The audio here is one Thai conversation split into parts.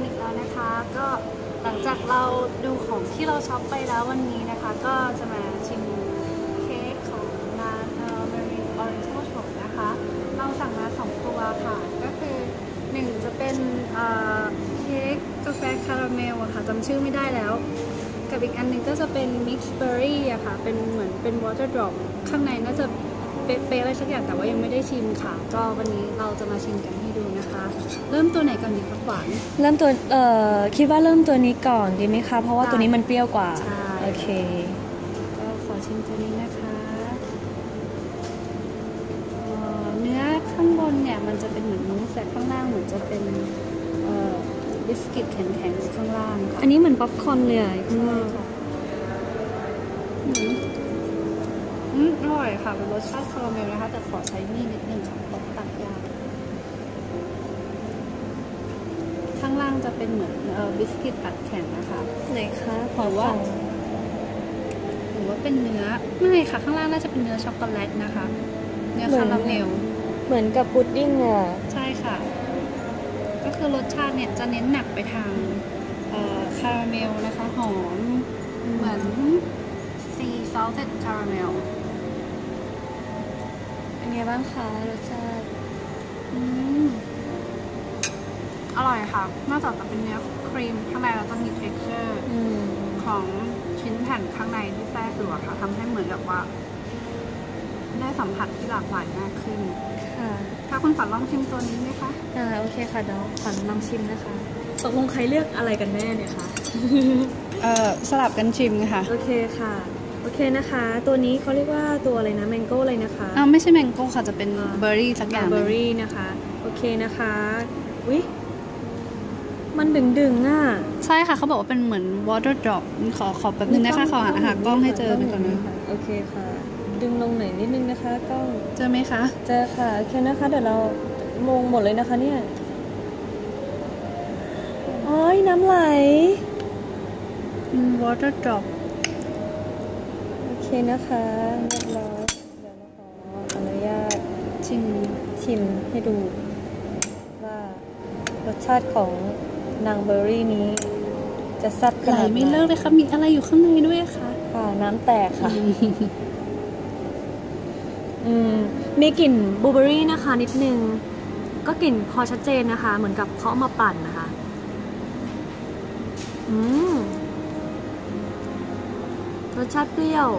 กันอีกแล้วนะคะ ก็หลังจากเราดูของที่เราช็อปไปแล้ววันนี้นะคะ ก็จะมาชิมเค้กของร้านเอ่อ Marine Oriental Shop นะคะ เราสั่งมา2ตัวค่ะ ก็คือ1จะเป็นเอ่อเค้กกาแฟคาราเมลอะค่ะจำชื่อไม่ได้แล้ว กับอีกอันหนึงก็จะเป็น mix berry อะค่ะ เป็นเหมือนเป็น water drop ข้างในน่าจะ เป๊ะๆอะไรสักอย่างแต่ว่ายังไม่ได้ชิมค่ะ ก็วันนี้เราจะมาชิมกันให้ดูนะคะ เริ่มตัวไหนก่อนดีคะขวัญ เริ่มตัวเอ่อคิดว่าเริ่มตัวนี้ก่อนดีไหมคะ เพราะว่าตัวนี้มันเปรี้ยวกว่า ใช่ โอเค ก็ขอชิมตัวนี้นะคะเอ่อเนื้อข้างบนเนี่ยมันจะเป็นเหมือนมูสแต่ข้างล่างเหมือนจะเป็นเอ่อบิสกิตแข็งๆอยู่ข้างล่างค่ะอันนี้เหมือนป๊อปคอร์นเลยอะข้างใช่นอกค่ะอืม อืมอร่อยค่ะเป็นรสชาติคาราเมลนะคะ แต่ขอใช้มีดนิดนึงค่ะเพราะตัดยากข้างล่างจะเป็นเหมือนเอ่อบิสกิตอัดแข็งนะคะไหนคะขอหรือว่าส่องหรือว่าเป็นเนื้อไม่ค่ะ ข้างล่างน่าจะเป็นเนื้อช็อกโกแลตนะคะ เนื้อคาราเมลเหมือนกับพุดดิ้งอะใช่ค่ะ ก็คือรสชาติเนี่ยจะเน้นหนักไปทางเอ่อคาราเมลนะคะหอมเหมือนซีซอลเต็ดคาราเมลเป็น ไงบ้างคะรสชาติอืมอร่อยค่ะ นอกจากจะเป็นเนื้อครีมข้างในเราจะมี texture อืมของชิ้นแผ่นข้างในที่แทรกอยู่อะค่ะทำให้เหมือนกับว่า ได้สัมผัสที่หลากหลายมากขึ้น ค่ะถ้าคุณฝันลองชิมตัวนี้ไหมคะ อ่าโอเคค่ะเดี๋ยวขวัญลองชิมนะคะตกลงใครเลือกอะไรกันแน่เนี่ยคะ เอ่อสลับกันชิมค่ะ โอเคค่ะโอ เคนะคะ ตัวนี้เขาเรียกว่าตัวอะไรนะแมงโก้เลยนะคะอ้าวไม่ใช่แมงโก้ค่ะจะเป็นอ่าเบอร์รี่สักอย่างหเบนึ่องร์รี่นะคะ โอเคนะคะวิมันดึงดึงๆอะ ใช่ค่ะเขาบอกว่าเป็นเหมือน water drop ขอขอแป๊บนึงนะคะขอหาหากล้องให้เจอไปก่อนนะโอเคค่ะ ดึงลงหน่อยนิดนึงนะคะกล้องเจอไหมคะเจอค่ะโอเคนะคะ เดี๋ยวเรามงหมดเลยนะคะเนี่ยอ๋อยน้ำไหลอืม water drop โอ เคนะคะเรียบร้อยเดี๋ยวเราขออนุญาตชิมชิมให้ดู ว่ารสชาติของนางเบอร์รี่นี้ จะแซ่บขไหลนาดไหนไม่เลิกเลยค่ะ มีอะไรอยู่ข้างในด้วยค่ะ ค่ะ น้ำแตกค่ะ อืมมีกลิ่นบลูเบอร์รี่นะคะ นิดนึง ก็กลิ่นพอชัดเจนนะคะ เหมือนกับเขาเอามาปั่นนะคะ อืมรสชาติเปรี้ยว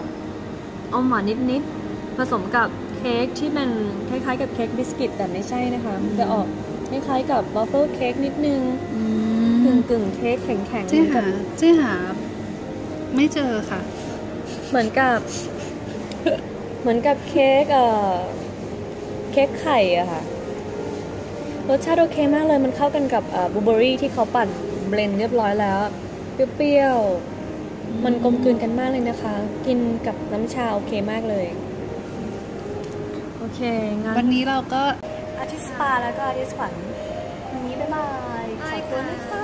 อมหวานนิดๆผสมกับเค้กที่เป็นคล้ายๆกับเค้กบิสกิตแต่ไม่ใช่นะคะจะออกคล้ายๆกับวอฟเฟิลเค้กนิดนึงอืกึ่มงกึ่งๆเค้กแข็งๆเจ๊เหมือนกัหาบเจ๊หา ไม่เจอค่ะ เหมือนกับ เหมือนกับเค้กเอ่อเค้กไข่อะค่ะรสชาติโอเคมากเลยมันเข้ากันกับบลูเบอรี่ที่เขาปั่นเบลนด์เรียบร้อยแล้ว เปรี้ยวๆ มันกลมกลืนกันมากเลยนะคะ กินกับน้ำชาโอเคมากเลย โอเค งั้น วันนี้เราก็อาทิตย์สปาแล้วก็อาทิตย์ขวัญวันนี้บ๊ายบายขอบคุณนะคะ